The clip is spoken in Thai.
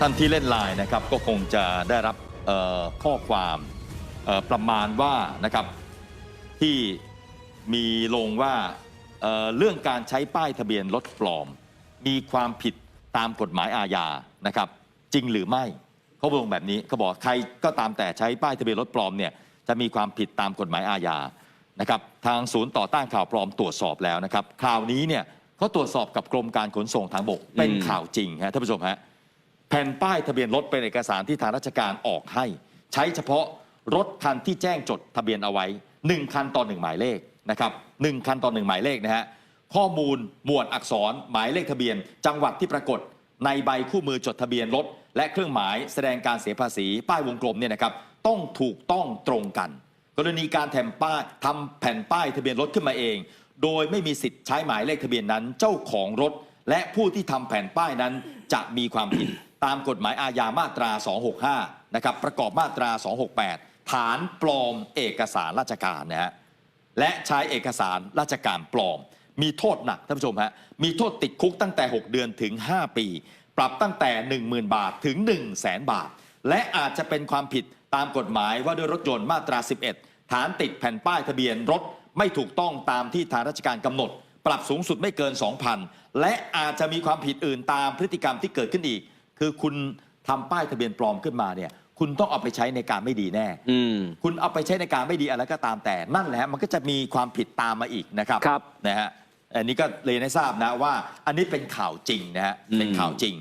ท่านที่เล่นไลน์นะครับก็คงจะได้รับข้อความประมาณว่านะครับที่มีลงว่าเเรื่องการใช้ป้ายทะเบียนรถปลอม มีความผิดตามกฎหมายอาญานะครับ จริงหรือไม่เขาลงแบบนี้เขาบอกใครก็ตามแต่ใช้ป้ายทะเบียนรถปลอมเนี่ยจะมีความผิดตามกฎหมายอาญานะครับทางศูนย์ต่อต้านข่าวปลอมตรวจสอบแล้วนะครับข่าวนี้เนี่ยเขาตรวจสอบกับกรมการขนส่งทางบกเป็นข่าวจริงฮะท่านผู้ชมฮะ แผ่นป้ายทะเบียนรถเป็นเอกสารที่ทางราชการออกให้ ใช้เฉพาะรถคันที่แจ้งจดทะเบียนเอาไว้ 1 คันต่อ 1 หมายเลขนะครับหนึ่งคันต่อ 1 หมายเลขนะฮะข้อมูลหมวดอักษรหมายเลขทะเบียน จังหวัดที่ปรากฏ ในใบคู่มือจดทะเบียนรถ และเครื่องหมายแสดงการเสียภาษีป้ายวงกลมเนี่ยนะครับต้องถูกต้องตรงกัน กรณีการแถมป้ายทำแผ่นป้ายทะเบียนรถขึ้นมาเอง โดยไม่มีสิทธิ์ใช้หมายเลขทะเบียนนั้น เจ้าของรถ และผู้ที่ทำแผ่นป้ายนั้นจะมีความผิด ตามกฎหมายอาญามาตรา 265 นะครับ ประกอบมาตรา 268 ฐานปลอมเอกสารราชการนะฮะและใช้เอกสารราชการปลอม มีโทษหนักท่านผู้ชมฮะมีโทษติดคุกตั้งแต่ 6 เดือนถึง 5 ปี ปรับตั้งแต่ 10,000 บาทถึง 1 0 0 0 0แสนบาท และอาจจะเป็นความผิดตามกฎหมายว่าด้วยรถยนต์มาตรา 11 ฐานติดแผ่นป้ายทะเบียนรถไม่ถูกต้องตามที่ทางราชการกำหนด ปรับสูงสุดไม่เกิน 2,000 และอาจจะมีความผิดอื่นตามพฤติกรรมที่เกิดขึ้นอีก คือคุณทำป้ายทะเบียนปลอมขึ้นมาเนี่ย คุณต้องเอาไปใช้ในการไม่ดีแน่ อืม คุณเอาไปใช้ในการไม่ดีอะไรก็ตามแต่ นั่นแหละฮะมันก็จะมีความผิดตามมาอีกนะครับครับนะฮะอันนี้ก็เลยนให้ทราบนะว่า อันนี้เป็นข่าวจริงนะฮะเป็นข่าวจริง